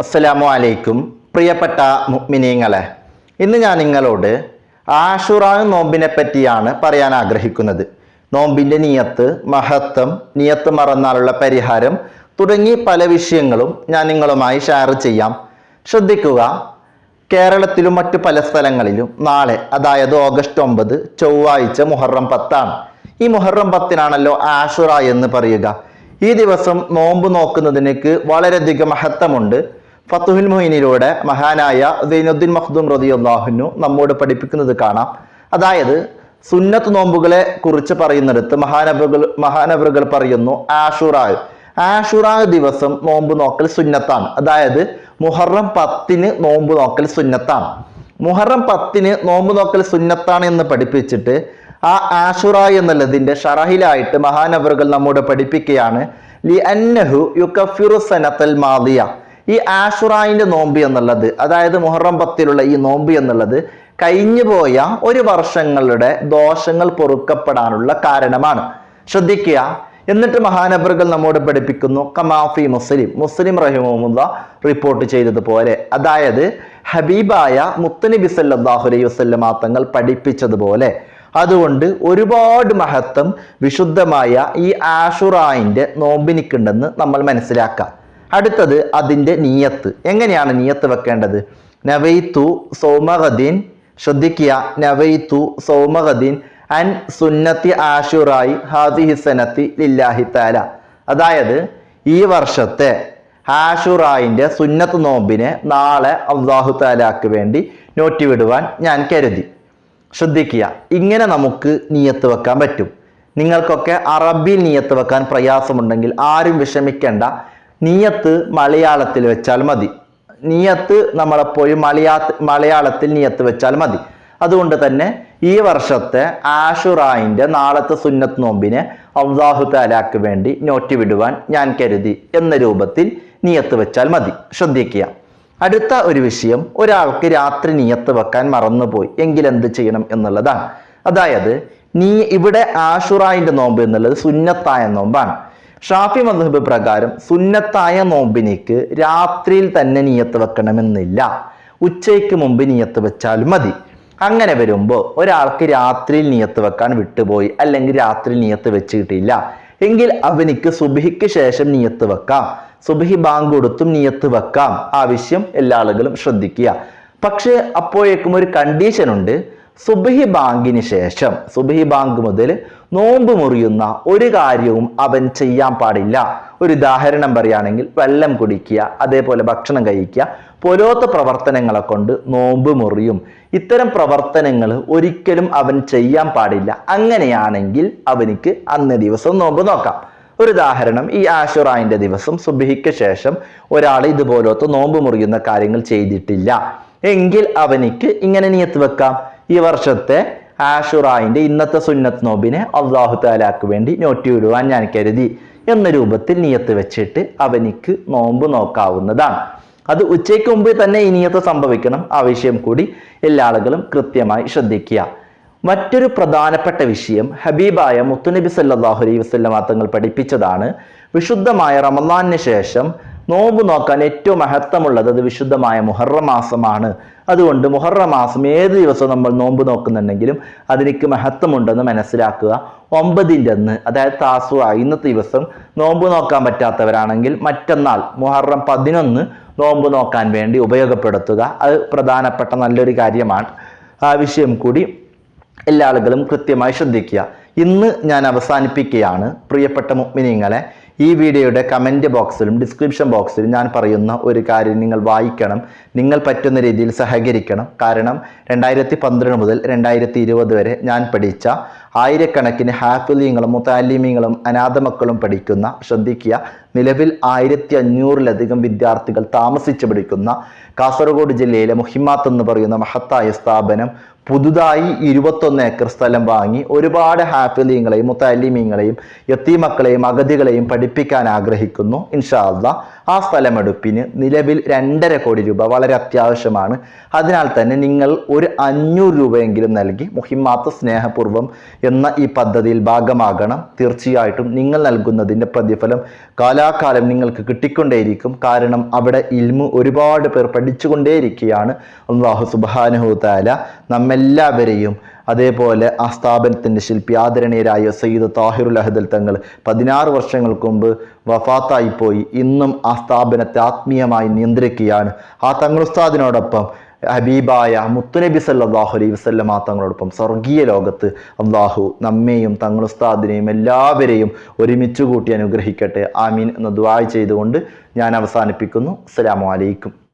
അസ്സലാമു അലൈക്കും. പ്രിയപ്പെട്ട മുഅ്മിനീങ്ങളെ ഇന്ന് ഞാൻ നിങ്ങളോട് ആഷുറ നോമ്പിനെ പറ്റിയാണ് പറയാൻ ആഗ്രഹിക്കുന്നത്. നോമ്പിന്റെ നിയത്ത് മഹത്വം നിയത്ത് മറന്നാലുള്ള പരിഹാരം തുടങ്ങി പല വിഷയങ്ങളും ഞാൻ നിങ്ങളുമായി ഷെയർ ചെയ്യാം. ശ്രദ്ധിക്കുക കേരളത്തിലും മറ്റു പല സ്ഥലങ്ങളിലും നാളെ അതായത് ഓഗസ്റ്റ് ഒമ്പത് ചൊവ്വാഴ്ച മുഹറം പത്താണ്. ഈ മുഹറം പത്തിനാണല്ലോ ആഷുറ എന്ന് പറയുക. ഈ ദിവസം നോമ്പ് നോക്കുന്നതിനേക്ക് വളരെയധികം മഹത്വമുണ്ട്. ഫത്തുഹുൽ മൊയിനിലൂടെ മഹാനായ ദൈനുദ്ദീൻ മഖ്ദൂം റതിയുല്ലാഹുനു നമ്മോട് പഠിപ്പിക്കുന്നത് കാണാം. അതായത് സുന്നത്ത് നോമ്പുകളെ കുറിച്ച് പറയുന്നിടത്ത് മഹാനബുകൾ മഹാനബറുകൾ പറയുന്നു ആഷുറാൽ ആഷുറ ദിവസം നോമ്പ് നോക്കൽ സുന്നത്താണ്. അതായത് മുഹറം പത്തിന് നോമ്പ് നോക്കൽ സുന്നത്താണ്. മുഹറം പത്തിന് നോമ്പ് നോക്കൽ സുന്നത്താണ് എന്ന് പഠിപ്പിച്ചിട്ട് ആ ആഷുറ എന്നുള്ളതിന്റെ ഷറഹിലായിട്ട് മഹാനവറുകൾ നമ്മോട് പഠിപ്പിക്കുകയാണ്. ലി അന്നഹു യുക്കഫിറു സനത്തൽ മാദിയ. ഈ ആഷുറായിന്റെ നോമ്പ് എന്നുള്ളത് അതായത് മുഹറം പത്തിലുള്ള ഈ നോമ്പ് എന്നുള്ളത് കഴിഞ്ഞു പോയ ഒരു വർഷങ്ങളുടെ ദോഷങ്ങൾ പൊറുക്കപ്പെടാനുള്ള കാരണമാണ്. ശ്രദ്ധിക്കുക. എന്നിട്ട് മഹാനബറുകൾ നമ്മോട് പഠിപ്പിക്കുന്നു കമാഫി മുസ്ലിം. മുസ്ലിം റഹിമുല്ല റിപ്പോർട്ട് ചെയ്തതുപോലെ അതായത് ഹബീബായ മുത്തനബി സല്ലാഹു അലൈഹി വസ്ലമാ തങ്ങൾ പഠിപ്പിച്ചതുപോലെ. അതുകൊണ്ട് ഒരുപാട് മഹത്വം വിശുദ്ധമായ ഈ ആഷുറായിന്റെ നോമ്പിനിക്കുണ്ടെന്ന് നമ്മൾ മനസ്സിലാക്കാം. അടുത്തത് അതിന്റെ നീയത്ത്. എങ്ങനെയാണ് നീയത്ത് വെക്കേണ്ടത്? നവൈത്തു സൗമഹദീൻ ശ്രദ്ധിക്കുക നവൈത്തു സൗമഹദീൻ അൻ സുന്നത്തി ആഷുറായി ഹാദി ഹിസനത്തി ലില്ലാഹി താല അതായത് ഈ വർഷത്തെ ആഷുറായിന്റെ സുന്നത്ത് നോമ്പിനെ നാളെ അള്ളാഹു താലാക്ക് വേണ്ടി നോട്ടി വിടുവാൻ ഞാൻ കരുതി. ശ്രദ്ധിക്കുക ഇങ്ങനെ നമുക്ക് നീയത്ത് വെക്കാൻ പറ്റും. നിങ്ങൾക്കൊക്കെ അറബിയിൽ നീയത്ത് വെക്കാൻ പ്രയാസമുണ്ടെങ്കിൽ ആരും വിഷമിക്കേണ്ട. നീയത്ത് മലയാളത്തിൽ വെച്ചാൽ മതി. നീയത്ത് നമ്മളെപ്പോഴും മലയാ മലയാളത്തിൽ നീയത്ത് വെച്ചാൽ മതി. അതുകൊണ്ട് തന്നെ ഈ വർഷത്തെ ആഷുറായിന്റെ നാളത്തെ സുന്നത്ത് നോമ്പിനെ അള്ളാഹു താലാക്ക് വേണ്ടി നോറ്റ് വിടുവാൻ ഞാൻ കരുതി എന്ന രൂപത്തിൽ നിയത്ത് വെച്ചാൽ മതി. ശ്രദ്ധിക്കുക. അടുത്ത ഒരു വിഷയം ഒരാൾക്ക് രാത്രി നിയത്ത് വെക്കാൻ മറന്നുപോയി. എങ്കിൽ എന്ത് ചെയ്യണം എന്നുള്ളതാണ്. അതായത് നീ ഇവിടെ ആഷുറായിന്റെ നോമ്പ് എന്നുള്ളത് സുന്നത്തായ നോമ്പാണ്. ഷാഫി മദ്ഹബ് പ്രകാരം സുന്നത്തായ നോമ്പിനേക്ക് രാത്രിയിൽ തന്നെ നിയത്ത് വെക്കണമെന്നില്ല. ഉച്ചയ്ക്ക് മുമ്പ് നിയത്ത് വെച്ചാൽ മതി. അങ്ങനെ വരുമ്പോൾ ഒരാൾക്ക് രാത്രിയിൽ നിയത്ത് വെക്കാൻ വിട്ടുപോയി അല്ലെങ്കിൽ രാത്രി നിയത്ത് വെച്ചിട്ടില്ല. എങ്കിൽ അവനിക്ക് സുബിഹിക്ക് ശേഷം നിയത്ത് വെക്കാം. സുബിഹി ബാങ്ക് കൊടുത്തും നിയത്ത് വെക്കാം. ആവശ്യം എല്ലാ ആളുകളും ശ്രദ്ധിക്കുക. പക്ഷേ അപ്പോഴേക്കും ഒരു കണ്ടീഷൻ ഉണ്ട്. സുബഹി ബാങ്കിന് ശേഷം സുബഹി ബാങ്ക് മുതൽ നോമ്പ് മുറിയുന്ന ഒരു കാര്യവും അവൻ ചെയ്യാൻ പാടില്ല. ഒരു ഉദാഹരണം പറയുകയാണെങ്കിൽ വെള്ളം കുടിക്കുക അതേപോലെ ഭക്ഷണം കഴിക്കുക പോലോത്ത പ്രവർത്തനങ്ങളെ കൊണ്ട് നോമ്പ് മുറിയും. ഇത്തരം പ്രവർത്തനങ്ങൾ ഒരിക്കലും അവൻ ചെയ്യാൻ പാടില്ല. അങ്ങനെയാണെങ്കിൽ അവനിക്ക് അന്ന് ദിവസം നോമ്പ് നോക്കാം. ഒരു ഉദാഹരണം ഈ ആഷുറായിന്റെ ദിവസം സുബിഹിക്ക് ശേഷം ഒരാൾ ഇതുപോലത്തെ നോമ്പ് മുറിയുന്ന കാര്യങ്ങൾ ചെയ്തിട്ടില്ല. എങ്കിൽ അവനിക്ക് ഇങ്ങനെ നിയത്ത് വെക്കാം? ഈ വർഷത്തെ ആഷുറായിന്റെ ഇന്നത്തെ സുന്നത്ത് നോബിനെ അള്ളാഹു താലാക്ക് വേണ്ടി നോറ്റി വിടുവാൻ ഞാൻ കരുതി എന്ന രൂപത്തിൽ നീയത്ത് വെച്ചിട്ട് അവനിക്ക് നോമ്പ് നോക്കാവുന്നതാണ്. അത് ഉച്ചയ്ക്ക് മുമ്പ് തന്നെ ഈ നിയത്ത് സംഭവിക്കണം. ആ വിഷയം കൂടി എല്ലാ ആളുകളും കൃത്യമായി ശ്രദ്ധിക്കുക. മറ്റൊരു പ്രധാനപ്പെട്ട വിഷയം ഹബീബായ മുത്തുനബി സല്ലാഹു അലൈഹി തങ്ങൾ പഠിപ്പിച്ചതാണ്. വിശുദ്ധമായ റമദാനിന് ശേഷം നോമ്പ് നോക്കാൻ ഏറ്റവും മഹത്വമുള്ളത് അത് വിശുദ്ധമായ മുഹറം മാസമാണ്. അതുകൊണ്ട് മുഹറം മാസം ഏത് ദിവസവും നമ്മൾ നോമ്പ് നോക്കുന്നുണ്ടെങ്കിലും അതിലേക്ക് മഹത്വമുണ്ടെന്ന് മനസ്സിലാക്കുക. ഒമ്പതിന്റെ അന്ന് അതായത് താസുവ ഇന്നത്തെ ദിവസം നോമ്പ് നോക്കാൻ പറ്റാത്തവരാണെങ്കിൽ മറ്റന്നാൾ മുഹറം പതിനൊന്ന് നോമ്പ് നോക്കാൻ വേണ്ടി ഉപയോഗപ്പെടുത്തുക. അത് പ്രധാനപ്പെട്ട നല്ലൊരു കാര്യമാണ്. ആ വിഷയം കൂടി എല്ലാ ആളുകളും കൃത്യമായി ശ്രദ്ധിക്കുക. ഇന്ന് ഞാൻ അവസാനിപ്പിക്കുകയാണ്. പ്രിയപ്പെട്ട മുഗ്മിനിങ്ങളെ ഈ വീഡിയോയുടെ കമന്റ് ബോക്സിലും ഡിസ്ക്രിപ്ഷൻ ബോക്സിലും ഞാൻ പറയുന്ന ഒരു കാര്യം നിങ്ങൾ വായിക്കണം. നിങ്ങൾ പറ്റുന്ന രീതിയിൽ സഹകരിക്കണം. കാരണം രണ്ടായിരത്തി പന്ത്രണ്ട് മുതൽ രണ്ടായിരത്തി ഇരുപത് വരെ ഞാൻ പഠിച്ച ആയിരക്കണക്കിന് ഹാഫിലിങ്ങളും മുത്താലിമീങ്ങളും അനാഥമക്കളും പഠിക്കുന്ന ശ്രദ്ധിക്കുക നിലവിൽ ആയിരത്തി അഞ്ഞൂറിലധികം വിദ്യാർത്ഥികൾ താമസിച്ച് പഠിക്കുന്ന കാസർഗോഡ് ജില്ലയിലെ മുഹിമാത്ത് എന്ന് പറയുന്ന മഹത്തായ സ്ഥാപനം പുതുതായി ഇരുപത്തൊന്ന് ഏക്കർ സ്ഥലം വാങ്ങി ഒരുപാട് ഹാഫിലീങ്ങളെയും മുത്തലിമീങ്ങളെയും യത്തീമക്കളെയും അഗതികളെയും പഠിപ്പിക്കാൻ ആഗ്രഹിക്കുന്നു. ഇൻഷാ അള്ളാ. ആ സ്ഥലമെടുപ്പിന് നിലവിൽ രണ്ടര കോടി രൂപ വളരെ അത്യാവശ്യമാണ്. അതിനാൽ തന്നെ നിങ്ങൾ ഒരു അഞ്ഞൂറ് രൂപയെങ്കിലും നൽകി മുഹിമാത്ത് സ്നേഹപൂർവം എന്ന ഈ പദ്ധതിയിൽ ഭാഗമാകണം. തീർച്ചയായിട്ടും നിങ്ങൾ നൽകുന്നതിന്റെ പ്രതിഫലം കാലാകാലം നിങ്ങൾക്ക് കിട്ടിക്കൊണ്ടേയിരിക്കും. കാരണം അവിടെ ഇൽമു ഒരുപാട് പേർ പഠിച്ചുകൊണ്ടേയിരിക്കുകയാണ്. അള്ളാഹു സുബാനുഹു താല നമ്മെല്ലാവരെയും അതേപോലെ ആ സ്ഥാപനത്തിന്റെ ശില്പി ആദരണീയരായ സയ്യിദ് താഹിറുൽ അഹദൽ തങ്ങൾ പതിനാറ് വർഷങ്ങൾക്ക് മുമ്പ് വഫാത്തായിപ്പോയി. ഇന്നും ആ സ്ഥാപനത്തെ ആത്മീയമായി നിയന്ത്രിക്കുകയാണ്. ആ തങ്ങൾ ഉസ്താദിനോടൊപ്പം ഹബീബായ മുത്തുനബി സല്ലാഹു അലൈഹി ആ തങ്ങളോടൊപ്പം സ്വർഗീയ ലോകത്ത് അള്ളാഹു നമ്മെയും തങ്ങൾ ഉസ്താദിനെയും എല്ലാവരെയും ഒരുമിച്ച് കൂട്ടി അനുഗ്രഹിക്കട്ടെ. ആമീൻ എന്ന് ദുആ ചെയ്തുകൊണ്ട് ഞാൻ അവസാനിപ്പിക്കുന്നു. അസ്സലാമു അലൈക്കും.